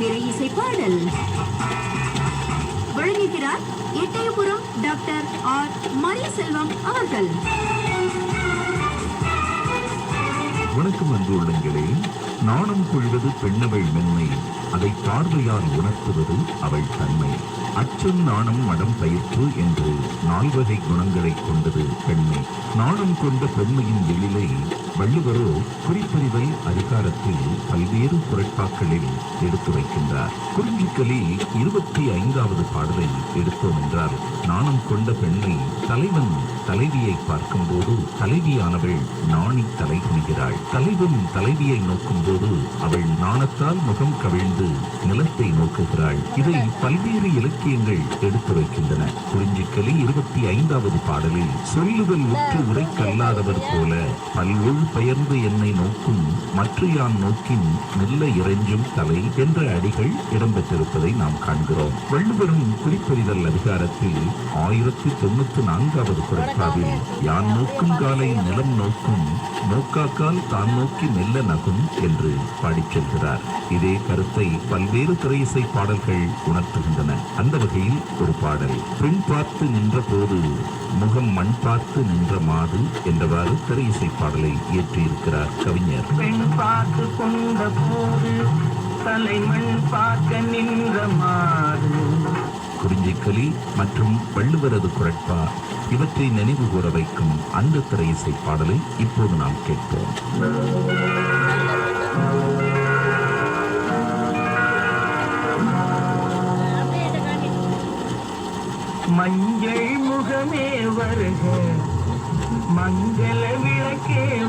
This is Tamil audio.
இசை பாடல். வழங்குகிறார் எட்டயபுரம் டாக்டர் ஆர் மரியசெல்வம் அவர்கள். வணக்கம் அன்பு உள்ளங்களே. நாணம் கொள்வது பெண்ணவள் மென்மை. அதை பார்வையால் உணர்த்துவது அவள் தன்மை. அச்சம் நாணம் மடம் பயிற்று என்று நால்வகை குணங்களை கொண்டது பெண்மை. நாணம் கொண்ட பெண்மையின் எழிலை வள்ளுவரோ குறிப்பறிவை அதிகாரத்தில் பல்வேறு குரட்பாக்களில் எடுத்துரைக்கின்றார் குறிஞ்சிக்கலி இருபத்தி ஐந்தாவது பாடலை எடுத்தோம் என்றால் நாணம் கொண்ட பெண்ணை தலைவன் தலைவியை பார்க்கும்போது தலைவியானவள் நாணி தலை குனிகிறாள் தலைவன் தலைவியை நோக்கும்போது அவள் நாணத்தால் முகம் கவிழ்ந்து நிலத்தை நோக்குகிறாள். இதை பல்வேறு இலக்கியங்கள் எடுத்து வைக்கின்றன. குறிஞ்சிக்கலி இருபத்தி இருபத்தி ஐந்தாவது பாடலில் சொல்லுதல் உற்று உரைக்கல்லாதவர் போல பல்வொழு பெயர்ந்து என்னை நோக்கும் மற்ற யான் நோக்கின் மெல்ல இறைஞ்சும் தலை என்ற அடிகள் இடம்பெற்றிருப்பதை நாம் காண்கிறோம். வள்ளுவரும் குறிப்பறிதல் அதிகாரத்தில் ஆயிரத்தி தொண்ணூத்தி நான்காவது குரட்பாவில் யான் நோக்கும் காலை நிலம் நோக்கும் நோக்காக்கால் தான் நோக்கி மெல்ல நகும் என்று பாடிச் செல்கிறார். இதே கருத்தை பல்வேறு திரையிசை பாடல்கள் உணர்த்துகின்றன. அந்த வகையில் ஒரு பாடல் பெண் பார்த்து நின்ற போது முகம் மண் பார்த்து நின்ற மாது என்றவாறு திரையிசை பாடலை இயற்றியிருக்கிறார் கவிஞர். பெண் பார்த்து கொண்ட போது தலைமண் பார்க்க நின்ற மாறு குறிஞ்சிக்கலி மற்றும் வள்ளுவரது குரட்பா இவற்றை நினைவு கூற வைக்கும் அந்த திரையிசை பாடலை இப்போது நாம் கேட்போம். மஞ்சள் முகமே வருக. மங்கள விளக்கே